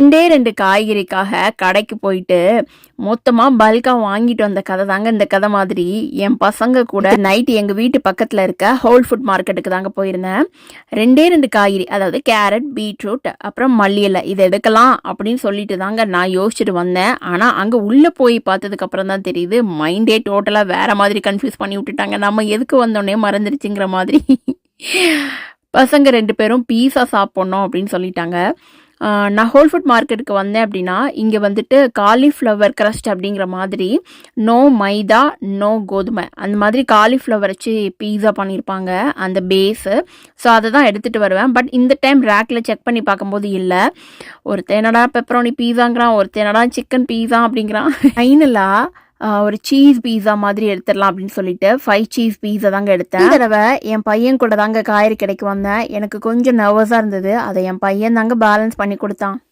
ரெண்டே ரெண்டு காய்கறிக்காக கடைக்கு போயிட்டு மொத்தமாக பல்காக வாங்கிட்டு வந்த கதை தாங்க இந்த கதை மாதிரி. என் பசங்க கூட நைட்டு எங்கள் வீட்டு பக்கத்தில் இருக்க ஹோல் ஃபுட் மார்க்கெட்டுக்கு தாங்க போயிருந்தேன். ரெண்டே ரெண்டு காய்கறி அதாவது கேரட் பீட்ரூட் அப்புறம் மல்லியலை இதை எடுக்கலாம் அப்படின்னு சொல்லிட்டு தாங்க நான் யோசிச்சுட்டு வந்தேன். ஆனால் அங்கே உள்ளே போய் பார்த்ததுக்கப்புறம் தான் தெரியுது மைண்டே டோட்டலாக வேறு மாதிரி கன்ஃபியூஸ் பண்ணி விட்டுட்டாங்க. நம்ம எதுக்கு வந்தோடனே மறந்துருச்சுங்கிற மாதிரி. பசங்க ரெண்டு பேரும் பீஸா சாப்பிட்ணும் அப்படின்னு சொல்லிட்டாங்க. நான் ஹோல் ஃபுட் மார்க்கெட்டுக்கு வந்தேன் அப்படின்னா இங்கே வந்துட்டு காலிஃப்ளவர் க்ரஸ்ட் அப்படிங்கிற மாதிரி நோ மைதா நோ கோதுமை. அந்த மாதிரி காலிஃப்ளவர் வச்சு பீஸா பண்ணியிருப்பாங்க அந்த பேஸு ஸோ அதை தான் எடுத்துகிட்டு வருவேன். பட் இந்த டைம் ரேக்கில் செக் பண்ணி பார்க்கும்போது இல்லை. ஒரு தேனடா பெப்பரோனி பீஸாங்கிறான் ஒரு தேனடா சிக்கன் பீஸா அப்படிங்கிறான். ஃபைனலாக ஒரு சீஸ் பீஸா மாதிரி எடுத்துடலாம் அப்படின்னு சொல்லிட்டு ஃபைவ் சீஸ் பீஸா தாங்க எடுத்தேன். தடவை என் பையன் கூட தாங்க காய்கறி கடைக்கு வந்தேன். எனக்கு கொஞ்சம் நர்வஸாக இருந்தது. அதை என் பையன் தாங்க பேலன்ஸ் பண்ணி கொடுத்தான்.